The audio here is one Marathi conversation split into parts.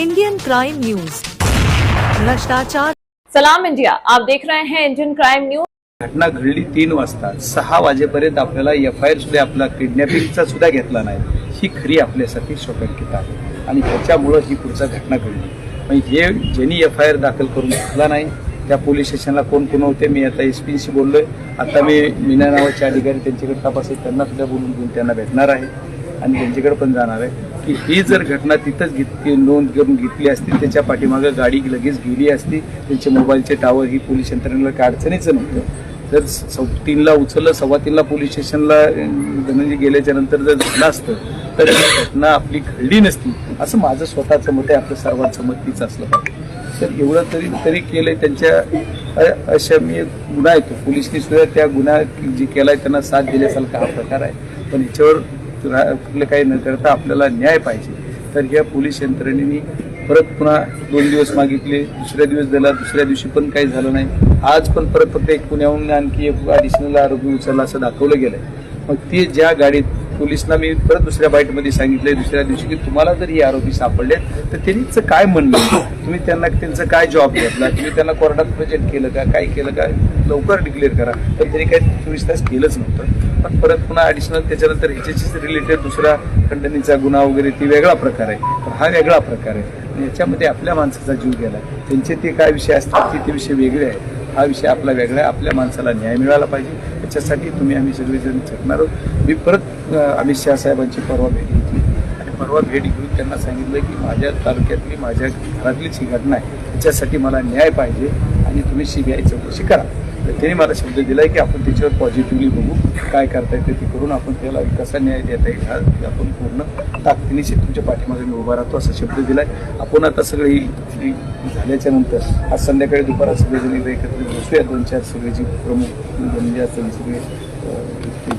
इंडियन क्राइम न्यूज भ्रष्टाचार सलाम इंडिया। आप देख रहे हैं इंडियन क्राइम न्यूज घटना घडली तीन वाजता. सहा वाजेपर्यंत आपल्याला एफ आय आर सुद्धा आपला किडनॅपिंगचा सुद्धा घेतला नाही. ही खरी आपल्यासाठी शोकांकित आहे आणि त्याच्यामुळं ही पुढचा घटना घडली. मग हे ज्यांनी एफ आय आर दाखल करून घेतला नाही त्या पोलीस स्टेशनला कोण कोण होते मी आता एस पीशी बोललोय. आता मी मीना नावाचे अधिकारी त्यांच्याकडे तपास त्यांना सुद्धा बोलून घेऊन त्यांना भेटणार आहे. आणि त्यांच्याकडे पण जाणार आहे. की ही जर घटना तिथंच घेतली नोंद करून घेतली असती त्याच्या पाठीमागं गाडी लगेच गेली असती त्यांचे मोबाईलचे टावर ही पोलीस यंत्रणेला काय अडचणीचं नव्हतं. जर सौ तीनला उचललं सव्वा तीनला पोलीस स्टेशनला धनंजय गेल्याच्यानंतर जर झालं असतं तर ही घटना आपली घडली नसती. असं माझं स्वतःचं मत आहे आपलं सर्वांचं मत तीच असलं पाहिजे. तर एवढं तरी तरी केलं त्यांच्या अशा मी गुन्हा येतो. पोलिसनी सुद्धा त्या गुन्हा जे केला आहे त्यांना साथ दिल्यासारखा हा प्रकार आहे. पण याच्यावर कुठलं काही न करता आपल्याला न्याय पाहिजे. तर ह्या पोलीस यंत्रणेने परत पुन्हा दोन दिवस मागितले दुसऱ्या दिवस दिला दुसऱ्या दिवशी पण काही झालं नाही. आज पण परत फक्त एक पुण्याहून आणखी एक ॲडिशनल आरोग्य उचलला असं दाखवलं गेलं मग ते ज्या गाडीत पोलिसना मी परत दुसऱ्या बाईटमध्ये सांगितलंय दुसऱ्या दिवशी की तुम्हाला जर हे आरोपी सापडले तर त्यांनीच काय म्हणलं तुम्ही त्यांना त्यांचं काय जॉब घेतला? तुम्ही त्यांना कोर्टात प्रेझेंट केलं का? काय केलं का? लवकर डिक्लेअर करा. पण त्यांनी काही चोवीस तास केलंच नव्हतं. पण परत पुन्हा ॲडिशनल त्याच्यानंतर ह्याच्याशीच रिलेटेड दुसरा खंडणीचा गुन्हा वगैरे ती वेगळा प्रकार आहे. तर हा वेगळा प्रकार आहे. आणि याच्यामध्ये आपल्या माणसाचा जीव गेला. त्यांचे ते काय विषय असतात ते ते विषय वेगळे आहेत. हा विषय आपला वेगळा आहे. आपल्या माणसाला न्याय मिळाला पाहिजे. याच्यासाठी तुम्ही आम्ही सगळेजण झटणार आहोत. मी परत अमित शहा साहेबांची परवा भेट घेतली. आणि परवा भेट घेऊन त्यांना सांगितलं की माझ्या तालुक्यातली माझ्या घरातलीच ही घटना आहे. त्याच्यासाठी मला न्याय पाहिजे आणि तुम्ही सीबीआय चौकशी करा. त्यांनी मला शब्द दिला की आपण त्याच्यावर पॉझिटिव्हली बघू. काय करता येते ते करून आपण त्याला कसा न्याय देता येईल हा आपण पूर्ण ताकदीनिशी तुमच्या पाठीमागे मी उभा राहतो असा शब्द दिलाय. आपण आता सगळी झाल्याच्यानंतर आज संध्याकाळी दुपारात सगळेजण एकदा एकत्र बसूया. दोन चार सगळे जे प्रमुख म्हणजे असतील सगळे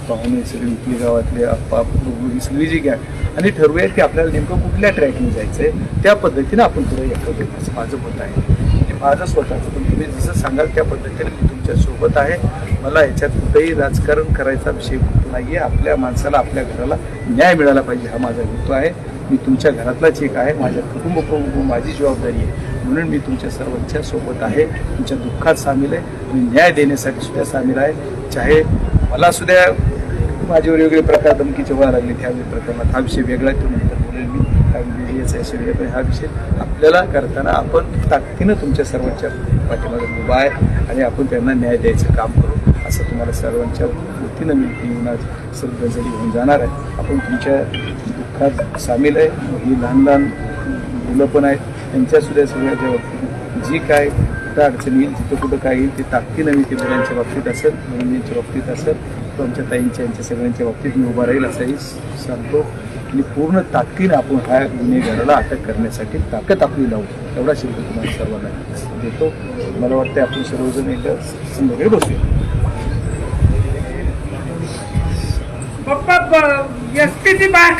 पाहुणे सगळे इथली गावातले आप्पा ही सगळी जी घ्या. आणि ठरवूया की आपल्याला नेमकं कुठल्या ट्रॅकिंग आहे त्या पद्धतीनं आपण तुला एकत्र असं माझं मत आहे. म्हणजे माझं स्वतःचं पण तुम्ही जसं सांगाल त्या पद्धतीने मी सोबत आहे. मला याच्यात कुठेही राजकारण करायचा विषय नाहीये. आपल्या माणसाला आपल्या घराला न्याय मिळाला पाहिजे हा माझा हेतू आहे. मी तुमच्या घरातलाच एक आहे. माझ्या कुटुंब प्रमुख माझी जबाबदारी आहे. म्हणून मी तुमच्या सर्वांच्या सोबत आहे. तुमच्या दुःखात सामील आहे. मी न्याय देण्यासाठी सुद्धा सामील आहे. चाहे मला सुद्धा माझे वेगवेगळे प्रकार धमकीचे व्हायला लागले त्या प्रकरणात हा विषय वेगळा आहे. तो नंतर बोलेल. मी काय आहे याचा पण हा विषय आपल्याला करताना आपण ताकदीनं तुमच्या सर्वांच्या पाठीमागे उभा आहे आणि आपण त्यांना न्याय द्यायचं काम करू. असं तुम्हाला सर्वांच्या वतीनं मी जीवनात श्रद्धांजली होऊन जाणार आहे. आपण तुमच्या दुःखात सामील आहे. ही लहान लहान मुलं पण आहेत. त्यांच्यासुद्धा सगळ्याच्या बाबतीत जी काय कुठं अडचण येईल तिथं कुठं काय येईल ते ताकदीनं मी ते मुलांच्या बाबतीत असेल मुलींच्या बाबतीत असेल तो आमच्या ताईंच्या यांच्या सगळ्यांच्या बाबतीत मी उभा राहील असंही सांगतो. आणि पूर्ण ताकदीनं आपण ह्या गुन्हेगाराला अटक करण्यासाठी ताकद आपली लावू. एवढा शब्द तुम्हाला सर्वांना देतो. मला वाटतं आपण सर्वजण एकदा संध्याकाळी बसूया. पप्पा एस टी ची बाहेर